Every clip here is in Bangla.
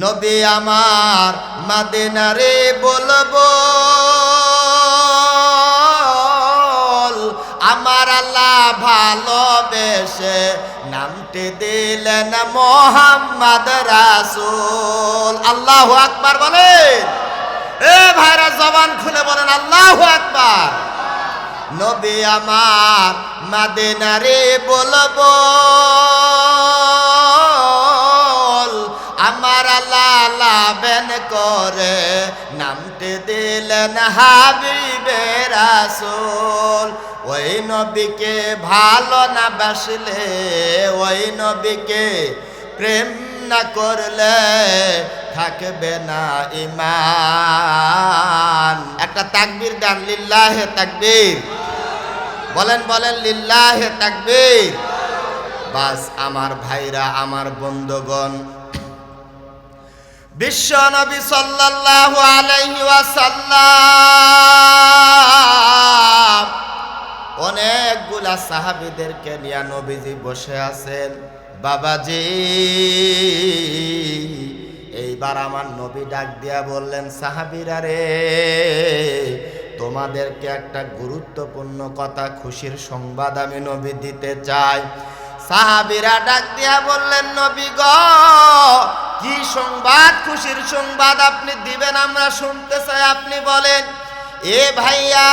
নবী আমার মাদিনারে বলব আমার আল্লাহ ভালোবেসে নামটি দিলেন মোহাম্মদ রাসূল। আল্লাহু আকবার বলেন। এ ভাইরা, জবান খুলে বলেন, আল্লাহু আকবার। নবী আমার মাদিনারে বলব আল্লাহ লাভেন করে। নামটি দিলেন হাবিবে রাসূল। ওই নবীকে ভালো না বাসলে, ওই নবীকে প্রেম না করলে থাকবে না ইমান একটা তাকবীর গান, লিল্লাহে তাকবীর। বলেন বলেন, লিল্লাহে তাকবীর। বাস, আমার ভাইরা, আমার বন্ধুগণ বিশ্ব নবী সাল্লাল্লাহু আলাইহি ওয়াসাল্লাম অনেকগুলা সাহাবীদেরকে নিয়ে নবীজি বসে আছেন। বাবাজি, এইবার আমার নবী ডাক দিয়া বললেন, সাহাবীরা রে, তোমাদেরকে একটা গুরুত্বপূর্ণ কথা খুশির সংবাদ আমি নবী দিতে চাই। সাহাবীরা ডাক দিয়া বললেন, নবী গ কি সংবাদ? খুশির সংবাদ আপনি দিবেন আমরা শুনতে চাই। আপনি বলেন এ ভাইয়া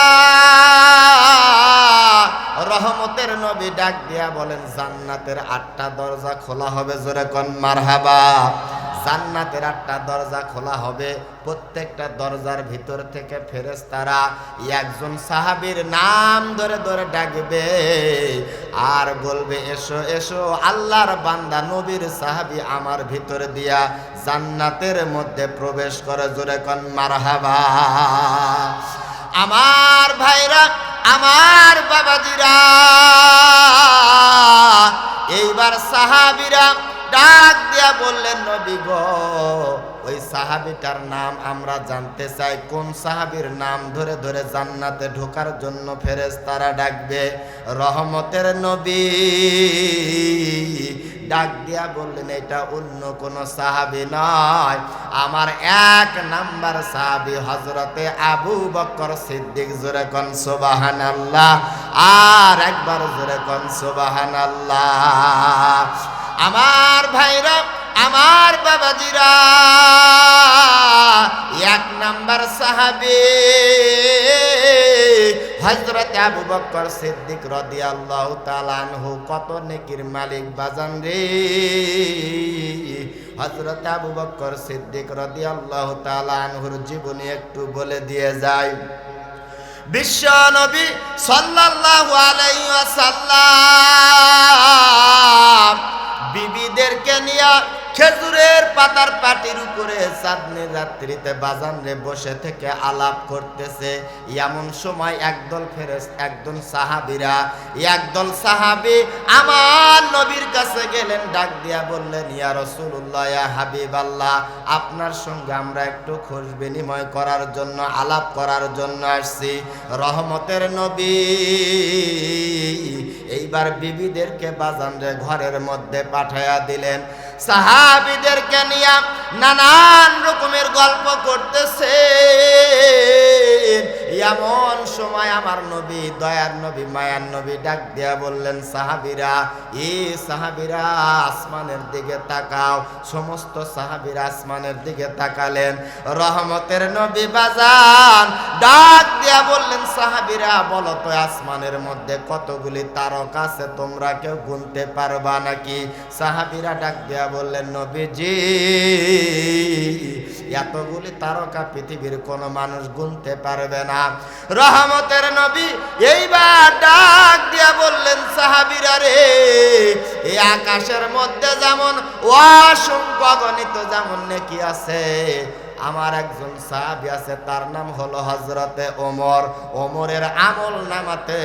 রহমতের নবী ডাক দিয়া বলেন, জান্নাতের আটটা দরজা খোলা হবে, জোরে কন মারহাবা। জান্নাতের আটটা দরজা খোলা হবে, প্রত্যেকটা দরজার ভিতর থেকে ফেরেশতারা একজন সাহাবীর নাম ধরে ধরে ডাকবে আর বলবে, এসো এসো, আল্লাহর বান্দা, নবীর সাহাবী আমার ভিতর দিয়া জান্নাতের মধ্যে প্রবেশ করে, জোরে কন মারহাবা। আমার ভাইরা আমার বাবাজিরা। এইবার সাহাবিরা ডাক দিয়া বললেন, নবী গো, ওই সাহাবিটার নাম আমরা জানতে চাই। কোন সাহাবীর নাম ধরে ধরে জান্নাতে ঢোকার জন্য ফেরেস তারা ডাকবে? রহমতের নবী। ডাক দিয়া বললেন, এটা অন্য কোন সাহাবি নয়। আমার এক নাম্বার সাহাবি হজরতে আবু বকর সিদ্দিক, জোরে কন সোবাহান আল্লাহ আর একবার জোরে কন সোবাহান আল্লাহ আমার ভাইরা, আমার বাবাজিরা, এক নাম্বার সাহাবি হজরত আবু বকর সিদ্দিক রাদিয়াল্লাহু তাআলা আনহু কত নেকির মালিক বাজান রে। হজরত আবু বকর সিদ্দিক রাদিয়াল্লাহু তাআলা আনহুর জীবনী একটু বলে দিয়ে যায় বিশ্ব নবী সাল্লাল্লাহু আলাইহি ওয়াসাল্লাম বিবিদেরকে নিয়ে খেজুরের পাতার পাটির উপরে চাঁদনির রাত্রিতে বাজানরে বসে থেকে আলাপ করতেছে। এমন সময় একদল ফেরেস একদল সাহাবিরা, একদল সাহাবি আমার নবীর কাছে গেলেন, ডাক দিয়া বললেন, ইয়া রসুল্লাহ ইয়া হাবিব আল্লাহ আপনার সঙ্গে আমরা একটু খোঁজ বিনিময় করার জন্য, আলাপ করার জন্য আসছি। রহমতের নবী, এইবার বিবিদেরকে বাজানরে ঘরের মধ্যে পাঠায়া দিলেন। সাহাবিদেরকে নিয়ে নানান রকমের গল্প করতেছে এমন সময় আমার নবী, দয়ার নবী, মায়ার নবী ডাক দিয়া বললেন, সাহাবিরা, এ সাহাবিরা আসমানের দিকে তাকাও। সমস্ত সাহাবিরা আসমানের দিকে তাকালেন। রহমতের নবী বাজান ডাক দিয়া বললেন, সাহাবিরা, বলো তো আসমানের মধ্যে কতগুলি তারকা আছে? তোমরা কেউ গুনতে পারবা নাকি? সাহাবিরা ডাক দিয়া বললেন, নবীজি, এতগুলি তারকা পৃথিবীর কোনো মানুষ গুনতে পারবে না। রহমতের নবী এইবার ডাক দিয়া বললেন, সাহাবিরা রে, এই আকাশের মধ্যে যেমন অসংখ্য গণিত যেমন নেকি আছে, আমার একজন সাহাবি আছে, তার নাম হলো হজরতে ওমর। ওমরের আমল নামাতে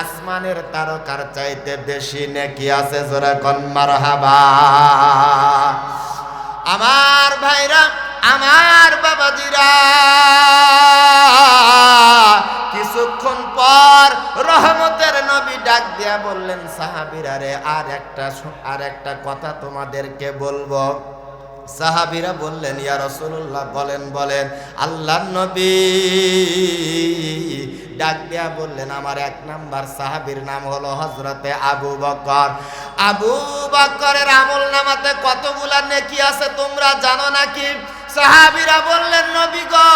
আসমানের তারকার চাইতে বেশি নেকি আছে, জোরে কন্মার হাবা আমার ভাইরা, আমার বাবাজিরা কিছুক্ষণ পর রহমতের নবী ডাক দিয়া বললেন, সাহাবিরা রে, আর একটা আর একটা কথা তোমাদেরকে বলব। সাহাবিরা বললেন, ইয়া রসুল্লাহ বলেন বলেন, আল্লাহ নবী। ডাক দিয়া বললেন, আমার এক নাম্বার সাহাবীর নাম হলো হজরতে আবু বকর। আবু বকরের আমল নামাতে কতগুলা নেকি আছে তোমরা জানো নাকি? সাহাবিরা বললেন, নবী গো,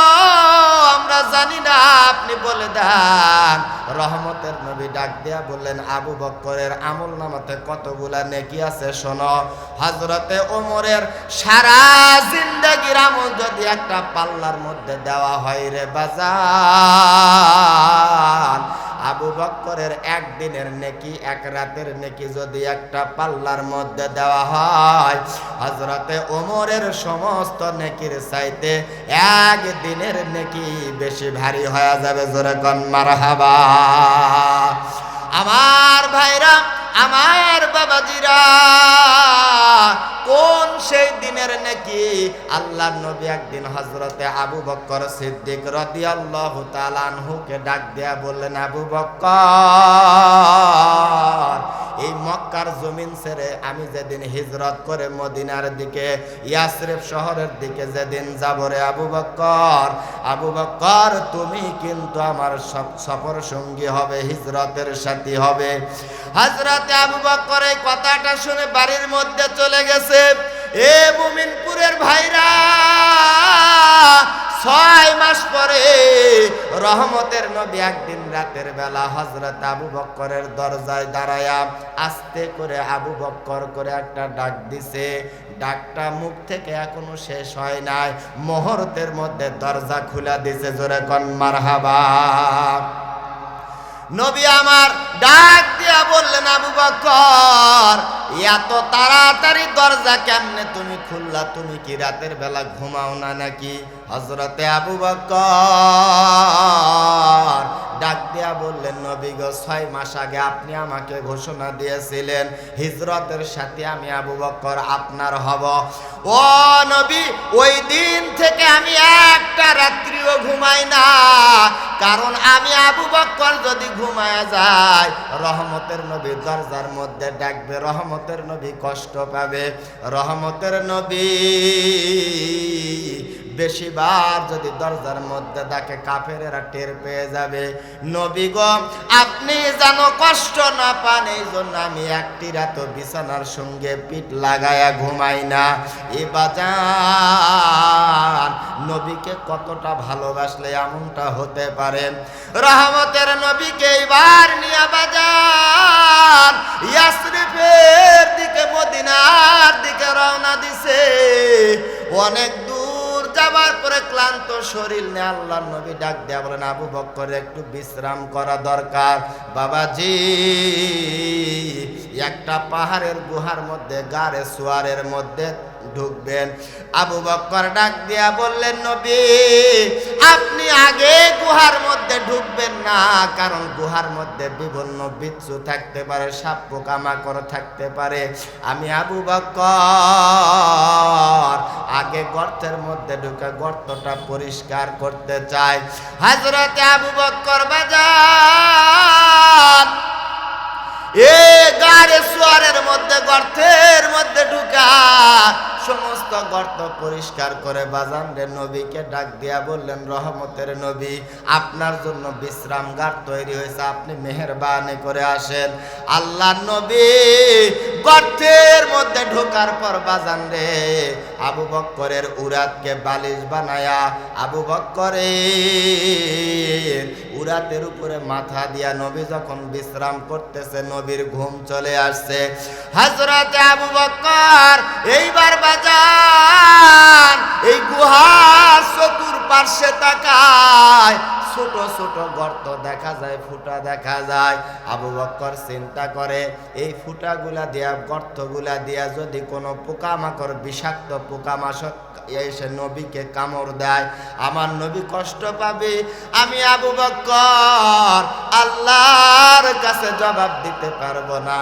আমরা জানি না, আপনি বলে দেন। রহমতের নবী ডাক দিয়া বললেন, আবু বক্করের আমল নামাতে কতগুলা নেকি আছে শোনো। হজরতে ওমরের সারা জিন্দগির আমল যদি একটা পাল্লার মধ্যে দেওয়া হয় রে বাজার আবু বক্করের একদিনের নেকি, এক রাতের নেকি যদি একটা পাল্লার মধ্যে দেওয়া হয় হজরতে ওমরের সমস্ত নেকির চাইতে এক দিনের নেকি বেশি ভারী হয়ে যাবে, জোরে কন মারহাবা। আমার ভাইরা, আমার বাবাজিরা কোন সেই দিনের নাকি? আল্লাহর নবী একদিন হজরতে আবু বক্কর সিদ্দিক রাদিয়াল্লাহু তাআলা আনহুকে ডাক দেয়া বললেন, আবু বক্কর, এই মক্কার জমিন ছেড়ে আমি যেদিন হিজরত করে মদিনার দিকে, ইয়াসরিফ শহরের দিকে যেদিন যাব রে আবু বক্কর আবু বক্কর, তুমি কিন্তু আমার সফর সঙ্গী হবে, হিজরতের সাথী হবে। হজরতে আবু বক্কর এই কথাটা শুনে বাড়ির মধ্যে চলে গেছে। এ মুমিনপুরের ভাইরা, ছয় মাস পরে রহমতের নবী একদিন রাতের বেলা হজরত আবু বক্করের দরজায় দাঁড়ায়া আস্তে করে আবু বক্কর করে একটা ডাক দিছে। ডাকটা মুখ থেকে এখনও শেষ হয় নাই। মুহূর্তের মধ্যে দরজা খুলে দিছে, জোরে কন, মারহাবা। নবী আমার ডাক দিয়া বললেন, আবু বকর, এত তাড়াতাড়ি দরজা কেমনে তুমি খুললা? তুমি কি রাতের বেলা ঘুমাও না নাকি? হজরতে আবু বকর ডাক দিয়া বললেন, নবী গো, ছয় মাস আগে আপনি আমাকে ঘোষণা দিয়েছিলেন, হিজরতের সাথে আমি আবু বকর আপনার হব। ও নবী, ওই দিন থেকে আমি একটা রাত্রিও ঘুমাই না। কারণ আমি আবু বক্কর যদি ঘুমায়া যায়। রহমতের নবী দরজার মধ্যে ডাকবে রহমতের নবী কষ্ট পাবে। রহমতের নবী বেশিবার যদি দরজার মধ্যে ডাকে কাফেরেরা টের পেয়ে যাবে। নবী গো, আপনি যেন কষ্ট না পান এই জন্য আমি একটি রাত বিছানার সঙ্গে পিঠ লাগায়া ঘুমাই না। এ বাজান, নবীকে কতটা ভালোবাসলে এমনটা হতে পারে? রহমতের নবীকে এবার নিয়ে বাজান, ইয়াসরিফের দিকে, মদিনার দিকে রওনা দিছে। অনেক যাবার পরে ক্লান্ত শরীর নিয়ে আল্লাহ নবী ডাক দেয়া বলেন, আবু বক্কর একটু বিশ্রাম করা দরকার। বাবাজি, একটা পাহাড়ের গুহার মধ্যে, গাড়ে সোয়ারের মধ্যে ঢুকবেন। আবু বক্কর ডাক দিয়া বললেন, নবী, আপনি আগে গুহার মধ্যে ঢুকবেন না, কারণ গুহার মধ্যে বিভিন্ন বিচ্ছু থাকতে পারে সাপ পোকামাকড় থাকতে পারে। আমি আবু বক্কর আগে গর্তের মধ্যে ঢুকে গর্তটা পরিষ্কার করতে চাই। হাজরতে আবু বক্কর বাজার এ গাড়ে সোয়ারের মধ্যে, গর্তের মধ্যে ঢুকা সমস্ত গর্ত পরিষ্কার করে বাজান রে নবীকে ডাক দিয়া বললেন, রহমতের নবী, আপনার জন্য বিশ্রামগার তৈরি হয়েছে, আপনি মেহরবানি করে আসেন। আল্লাহ নবী গর্তের মধ্যে ঢোকার পর বাজান রে, আবু বক্করের উরাতকে বালিশ বানায়া আবু বক্করের উরাতের উপরে মাথা দিয়া নবী যখন বিশ্রাম করতেছে, নবীর ঘুম চলে আসছে। হজরত আবু বক্কর, এইবার বাজান, এই গুহা চতুর পার্শ্বে তাকায় ছোট ছোট গর্ত দেখা যায়, ফুটা দেখা যায়। আবু বক্কর চিন্তা করে, এই ফুটাগুলা দিয়া, গর্তগুলা দিয়া যদি কোনো পোকামাকড়, বিষাক্ত পোকামাশক এসে নবীকে কামড় দেয়, আমার নবী কষ্ট পাবে। আমি আবু বক্কর আল্লাহর কাছে জবাব দিতে পারব না।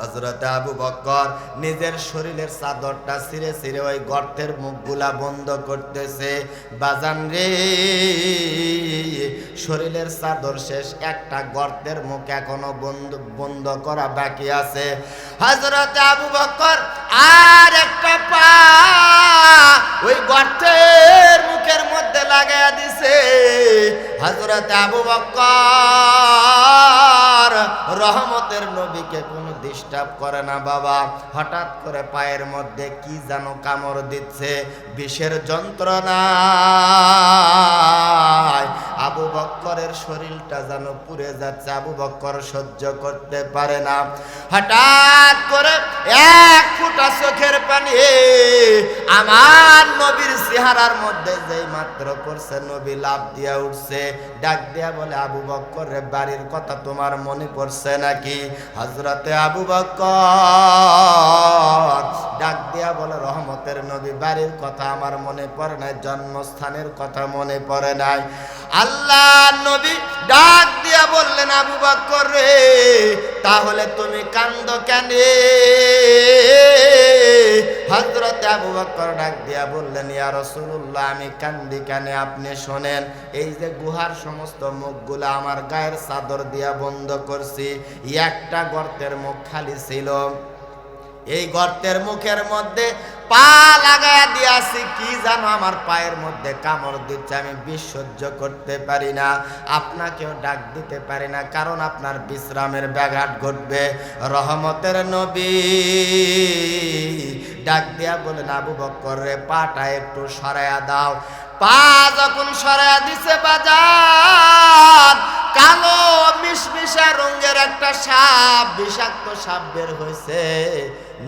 হজরত আবু বক্কর নিজের শরীরের চাদরটা ছিঁড়ে ছিঁড়ে ওই গর্তের মুখগুলা বন্ধ করতেছে। বাজান রে, শরীরের চাদর শেষ, একটা গর্তের মুখ এখনও বন্ধ বন্ধ করা বাকি আছে। হজরত আবু বক্কর আর একটা পা ওই গর্তের মুখের মধ্যে লাগাইয়া দিছে। হজরত আবু বক্কর রহমতের নবীকে কোনো ডিস্টার্ব করে না বাবা। হঠাৎ করে পায়ের মধ্যে কি যেন কামড় দিচ্ছে বিষের যন্ত্রণা আবু বক্করের শরীরটা যেন পুড়ে যাচ্ছে, আবু বক্কর সহ্য করতে পারে না। হঠাৎ করে এক ফুটা চোখের পানি আমার নবীর চেহারার মধ্যে যেই মাত্র করছে নবী লাভ দিয়া উঠছে, ডাক দিয়া বলে, আবু বক্কর রে, বাড়ির কথা তোমার মনে পড়ছে নাকি? হজরতে আবু বক্কর ডাক দিয়া বলে, রহমতের নবী, বাড়ির কথা আমার মনে পড়ে নাই, জন্মস্থানের কথা মনে পড়ে নাই। আল্লাহ নবী ডাক দিয়া বললেন, আবু বক্কর রে, তাহলে তুমি কান্দ কেন? হজরত আবু বক্কর ডাক দিয়া বললেন, ইয়া রাসূলুল্লাহ, আমি কান্দি কেন? আপনি শোনেন, এই যে গুহার সমস্ত মুখগুলো আমার গায়ের চাদর দিয়া বন্ধ করছি, একটা গর্তের মুখ খালি ছিল। এই গর্তের মুখের মধ্যে পা লাগায়া দিয়াছি, কি জানো আমার পায়ের মধ্যে কামড় দিচ্ছে, আমি বিষ সহ্য করতে পারি না। আপনাকেও ডাক দিতে পারি না, কারণ আপনার বিশ্রামের ব্যাঘাত ঘটবে। রহমতের নবী ডাক দিয়া বলেন আবু বক্কর রে, পাটা একটু সরায়া দাও। পা যখন সরায়া দিছে বাজার, কালো মিশমিশা রঙের একটা সাপ, বিষাক্ত সাপ বের হয়েছে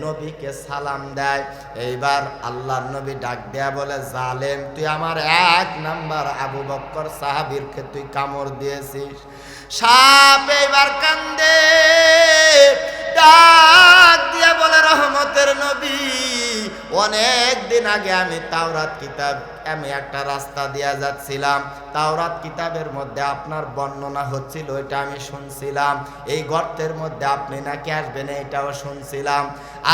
নবীকে সালাম দেয়। এইবার আল্লাহর নবী ডাক দেয়া বলে, জালেম, তুই আমার এক নাম্বার আবু বক্কর সাহাবিরকে তুই কামড় দিয়েছিস। সাপ এইবার কান্দে। ডাক দিয়া বলে, রহমতের নবী, অনেক দিন আগে আমি তাওরাত কিতাব আমি একটা রাস্তা দিয়া যাচ্ছিলাম। তাওরাত কিতাবের মধ্যে আপনার বর্ণনা হচ্ছিল, এটা আমি শুনছিলাম। এই গর্তের মধ্যে আপনি নাকি আসবেন, এটাও শুনছিলাম।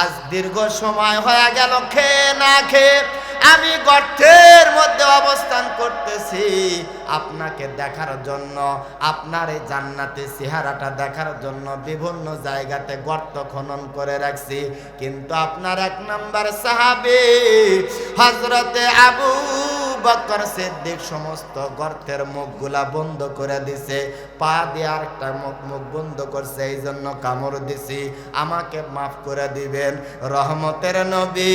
আজ দীর্ঘ সময় হয়ে গেল, খেয়ে না খেয়ে আমি গর্তের মধ্যে অবস্থান করতেছি। আপনাকে দেখার জন্য, আপনার এই জান্নাতে চেহারাটা দেখার জন্য বিভিন্ন জায়গাতে গর্ত খনন করে রাখছি। কিন্তু আপনার এক নাম্বার সাহাবি হজরতে আবু বকর সিদ্দিক সমস্ত গর্তের মুখগুলা বন্ধ করে দিছে। পা দিয়ে আরেকটা মুখ মুখ বন্ধ করছে এই জন্য কামড় দিছি। আমাকে মাফ করে দিবেন, রহমতের নবী।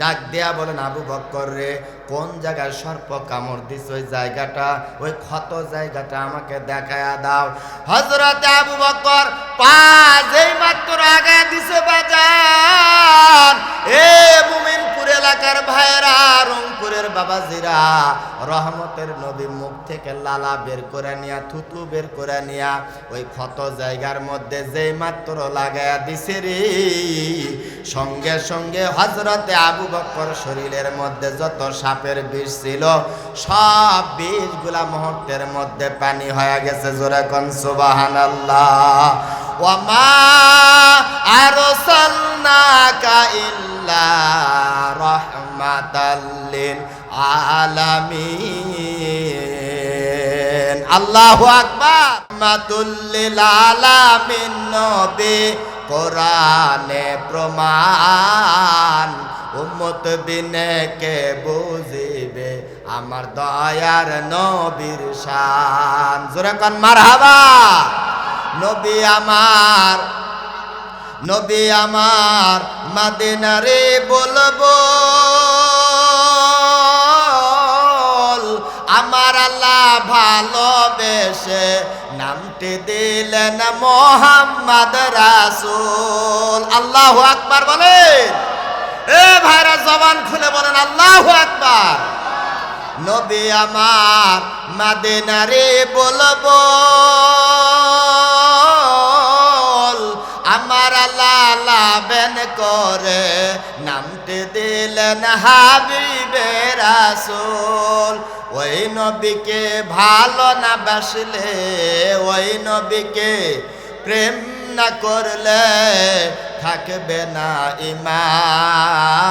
ডাক দেয়া বলেন, আবু বক্কর রে, কোন জায়গায় সর্প কামড় দিস ওই জায়গাটা, ওই ক্ষত জায়গাটা আমাকে দেখায়া দাও। হজরত আবু বক্কর পা যেই মাত্র আগে দিছে বাজার। বাবাজিরা, রহমতের নবী মুখ থেকে লালা বের করে নিয়া, থুতু বের করে নিয়া, ওই ক্ষত জায়গার মধ্যে যেই মাত্র লাগায়া দিছে রে, সঙ্গে সঙ্গে হজরতে আবু বক্কর শরীরের মধ্যে যত সাপের বিষ ছিল, সব বিষগুলা মুহূর্তের মধ্যে পানি হয়ে গেছে, জোরে কন সুবহানাল্লাহ। ওয়ামা আরসালনাকা ইল্লা রাহমাতাল লিল আলামিন। আল্লাহ আকবার। রাহমাতুল আলামিন নবী কোরআনে প্রমাণ। উম্মত বিনে কে বুঝিবে? আমার দয়ার নবীর শান। জোরে কন, মারহাবা। নবী আমার নবী আমার, মাদিনারে বলব। আমার আল্লাহ ভালোবেসে নামটি দিলেন মোহাম্মদ রাসূল। আল্লাহ আকবার বলেন। এ ভাইরা, জবান খুলে বলেন, আল্লাহু আকবার। নবী আমার মাদিনারে বলব, আমার আল্লাহ লাভেন করে নামটি দিলেন হাবিবে রাসুল, ওই নবীকে ভালো না বাসলে, ওই নবীকে প্রেম না করলে থাকবে না ইমান।